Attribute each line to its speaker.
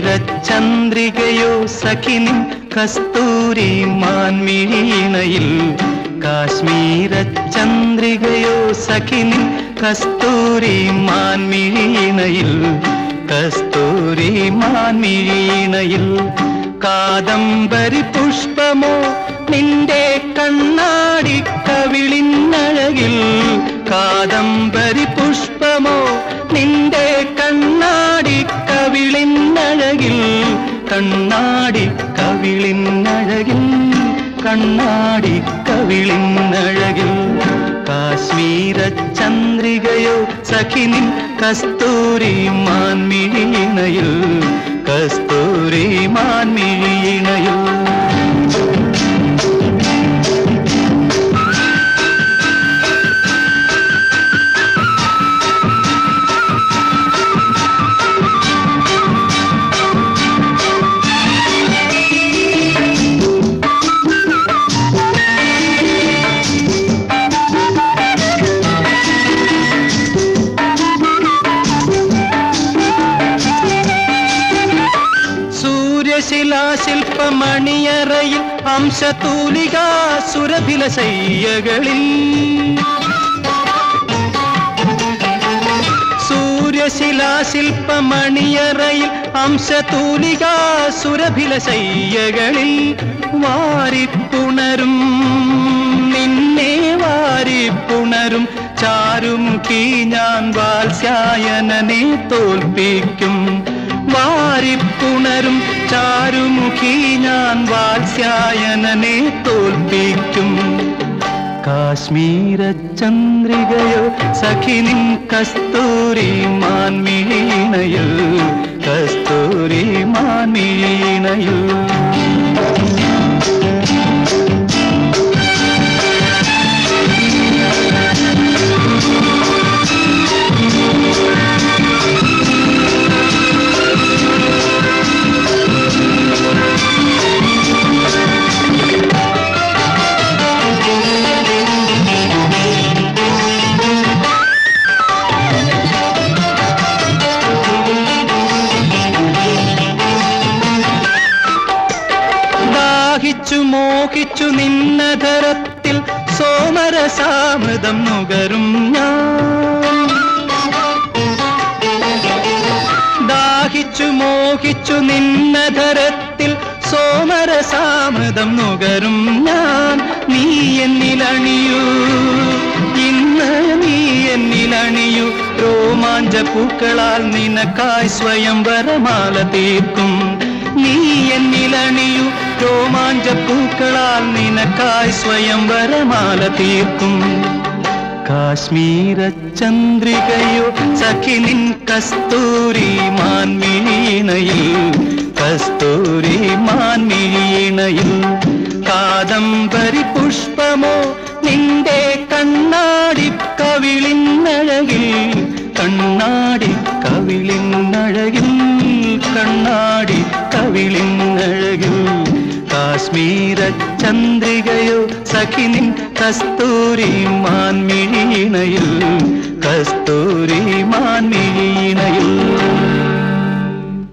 Speaker 1: കാശ്മീര സഖിനി കസ്തൂരി മാൻമിഴീണയിൽ കാശ്മീര ചന്ദ്രികയോ കസ്തൂരി മാൻമിഴീണയിൽ കസ്തൂരി മാൻമിഴീണയിൽ കാദംബരി പുഷ്പമോ നിന്റെ കണ്ണാടി കവിളിന്നഴകിൽ കാദംബരി പുഷ്പമോ നിന്റെ കണ്ണാടി കവിളിൻ അഴകിൽ കണ്ണാടി കവിളിൻ അഴകിൽ കാശ്മീര ചന്ദ്രികയോ സഖിനിൻ കസ്തൂരി മാൻമിഴിയിണയിൽ കസ്തൂരി മാൻമിഴീണയിൽ സൂര്യശിലാശില്പമണിയറയിൽ അംശതൂലിക സുരഭില ശയ്യകളിൽ സൂര്യശിലാശില്പമണിയറയിൽ അംശതൂലിക സുരഭില ശയ്യകളിൽ വാരിപ്പുണരും നിന്നെ വാരിപ്പുണരും ചാരുമുഖി ഞാൻ വാത്സ്യായനനെ തോൽപ്പിക്കും വാരിപ്പുണരും ചാരുമുഖി ഞാൻ വാത്സ്യായനെ തോൽപ്പിക്കും. കാശ്മീര ചന്ദ്രികയോ സഖിനിൻ കസ്തൂരി മാൻമീണയോ കസ്തൂരി മാൻമീണയോ ദാഹിച്ചു മോഹിച്ചു നിന്നധരത്തിൽ സോമരസാമൃതം നുകരും ഞാൻ. ദാഹിച്ചു മോഹിച്ചു നിന്നധരത്തിൽ സോമരസാമൃതം നുകരും ഞാൻ. നീ എന്നിലണിയൂ. ഇന്ന് നീ എന്നിലണിയൂ. രോമാഞ്ച പൂക്കളാൽ നിനക്കായി സ്വയം വരമാല തീർക്കും. നീ എന്നിലണിയൂ. രോമാഞ്ച പൂക്കളാൽ നിനക്കായി സ്വയം വരമാല തീർക്കും. കാശ്മീര ചന്ദ്രികയോ സഖി നിൻ കസ്തൂരി മാൻമീണയിൽ കസ്തൂരി മാൻമീണയിൽ കാദംബരി പുഷ്പമോ നിന്റെ കണ്ണാടി കവിളിന്നഴകിൽ കണ്ണാടി കവിളിന്നഴകിൽ കാശ്മീര ചന്ദ്രികയോ സഖിനിൻ കസ്തൂരി മാൻമിഴിയിണയിൽ കസ്തൂരി മാൻമിഴിയിണയിൽ.